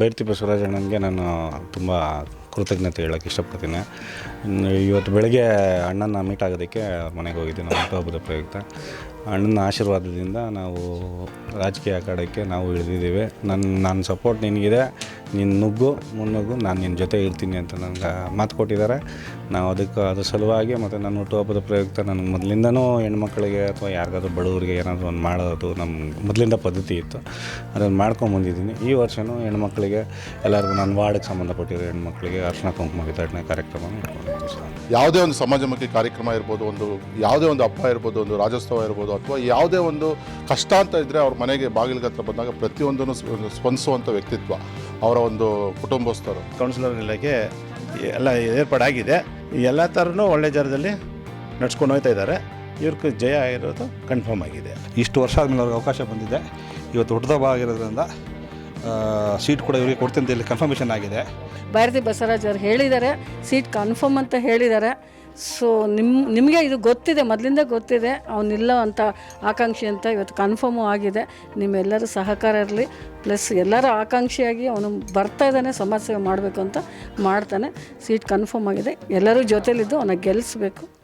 ಬೈರ್ತಿ ಬಸವರಾಜ ಅಣ್ಣನಿಗೆ ನಾನು ತುಂಬ ಕೃತಜ್ಞತೆ ಹೇಳೋಕ್ಕೆ ಇಷ್ಟಪಡ್ತೀನಿ. ಇವತ್ತು ಬೆಳಗ್ಗೆ ಅಣ್ಣನ ಮೀಟ್ ಆಗೋದಕ್ಕೆ ಮನೆಗೆ ಹೋಗಿದ್ದೀನಿ, ನಮ್ಮ ಹುಟ್ಟುಹಬ್ಬದ ಪ್ರಯುಕ್ತ. ಅಣ್ಣನ ಆಶೀರ್ವಾದದಿಂದ ನಾವು ರಾಜಕೀಯ ಅಖಾಡಕ್ಕೆ ನಾವು ಇಳಿದಿದ್ದೀವಿ. ನನ್ನ ನನ್ನ ಸಪೋರ್ಟ್ ನಿನಗಿದೆ. ನೀನು ನುಗ್ಗು ಮುನ್ನುಗ್ಗು, ನಾನು ನಿನ್ನ ಜೊತೆ ಇರ್ತೀನಿ ಅಂತ ನನಗೆ ಮಾತು ಕೊಟ್ಟಿದ್ದಾರೆ. ನಾವು ಅದಕ್ಕೆ ಅದ್ರ ಸಲುವಾಗಿ ಮತ್ತು ನನ್ನ ಹುಟ್ಟುಹಬ್ಬದ ಪ್ರಯುಕ್ತ ನನಗೆ ಮೊದಲಿಂದನೂ ಹೆಣ್ಮಕ್ಳಿಗೆ ಅಥವಾ ಯಾರಿಗಾದ್ರೂ ಬಡವರಿಗೆ ಏನಾದರೂ ಒಂದು ಮಾಡೋದು ನಮ್ಮ ಮೊದಲಿಂದ ಪದ್ಧತಿ ಇತ್ತು. ಅದನ್ನು ಮಾಡ್ಕೊಂಬಂದಿದ್ದೀನಿ ಈ ವರ್ಷವೂ ಹೆಣ್ಮಕ್ಳಿಗೆ ಎಲ್ಲರಿಗೂ ನಾನು ವಾರ್ಡ್ಗೆ ಸಂಬಂಧಪಟ್ಟಿರೋ ಹೆಣ್ಮಕ್ಳಿಗೆ ಅರ್ಶನ ಕುಂಕುಮ ವಿತರಣೆ ಕಾರ್ಯಕ್ರಮ ಯಾವುದೇ ಒಂದು ಸಮಾಜಮುಖಿ ಕಾರ್ಯಕ್ರಮ ಇರ್ಬೋದು, ಒಂದು ಯಾವುದೇ ಒಂದು ಹಬ್ಬ ಇರ್ಬೋದು, ಒಂದು ರಾಜ್ಯೋತ್ಸವ ಇರ್ಬೋದು, ಅಥವಾ ಯಾವುದೇ ಒಂದು ಕಷ್ಟ ಅಂತ ಇದ್ದರೆ ಅವ್ರ ಮನೆಗೆ ಬಾಗಿಲಿಗೆ ಹತ್ರ ಬಂದಾಗ ಪ್ರತಿಯೊಂದನ್ನು ಸ್ಪ- ಸ್ಪಂದಿಸುವಂಥ ವ್ಯಕ್ತಿತ್ವ. ಅವರ ಒಂದು ಕುಟುಂಬಸ್ಥರು. ಕೌನ್ಸಿಲರ್ ಇಲಾಖೆ ಎಲ್ಲ ಏರ್ಪಾಡಾಗಿದೆ. ಎಲ್ಲ ಥರನೂ ಒಳ್ಳೆ ಜಾಗದಲ್ಲಿ ನಡ್ಸ್ಕೊಂಡು ಹೋಗ್ತಾ ಇದ್ದಾರೆ. ಇವ್ರಿಗೆ ಜಯ ಆಗಿರೋದು ಕನ್ಫರ್ಮ್ ಆಗಿದೆ. ಇಷ್ಟು ವರ್ಷ ಆದಮೇಲೆ ಅವ್ರಿಗೆ ಅವಕಾಶ ಬಂದಿದೆ. ಇವತ್ತು ಹುಟ್ಟದಬ್ಬ ಆಗಿರೋದ್ರಿಂದ ಸೀಟ್ ಕೂಡ ಇವರಿಗೆ ಕೊಡ್ತೀನಿ ಇಲ್ಲಿ ಹೇಳಿ ಕನ್ಫರ್ಮೇಷನ್ ಆಗಿದೆ. ಭಾರತಿ ಬಸವರಾಜ್ ಅವ್ರು ಹೇಳಿದ್ದಾರೆ. ಸೀಟ್ ಕನ್ಫರ್ಮ್ ಅಂತ ಹೇಳಿದ್ದಾರೆ. ಸೊ ನಿಮ್ಮ ನಿಮಗೆ ಇದು ಗೊತ್ತಿದೆ, ಮೊದಲಿಂದ ಗೊತ್ತಿದೆ ಅವನಿಲ್ಲ ಅಂತ ಆಕಾಂಕ್ಷಿ ಅಂತ ಇವತ್ತು ಕನ್ಫರ್ಮು ಆಗಿದೆ. ನಿಮ್ಮೆಲ್ಲರೂ ಸಹಕಾರ ಇರಲಿ ಪ್ಲಸ್ ಎಲ್ಲರ ಆಕಾಂಕ್ಷಿಯಾಗಿ ಅವನು ಬರ್ತಾ ಇದ್ದಾನೆ, ಸಮಾಜ ಸೇವೆ ಮಾಡಬೇಕು ಅಂತ ಮಾಡ್ತಾನೆ. ಸೀಟ್ ಕನ್ಫರ್ಮ್ ಆಗಿದೆ. ಎಲ್ಲರೂ ಜೊತೇಲಿದ್ದು ಅವನ ಗೆಲ್ಲಿಸ್ಬೇಕು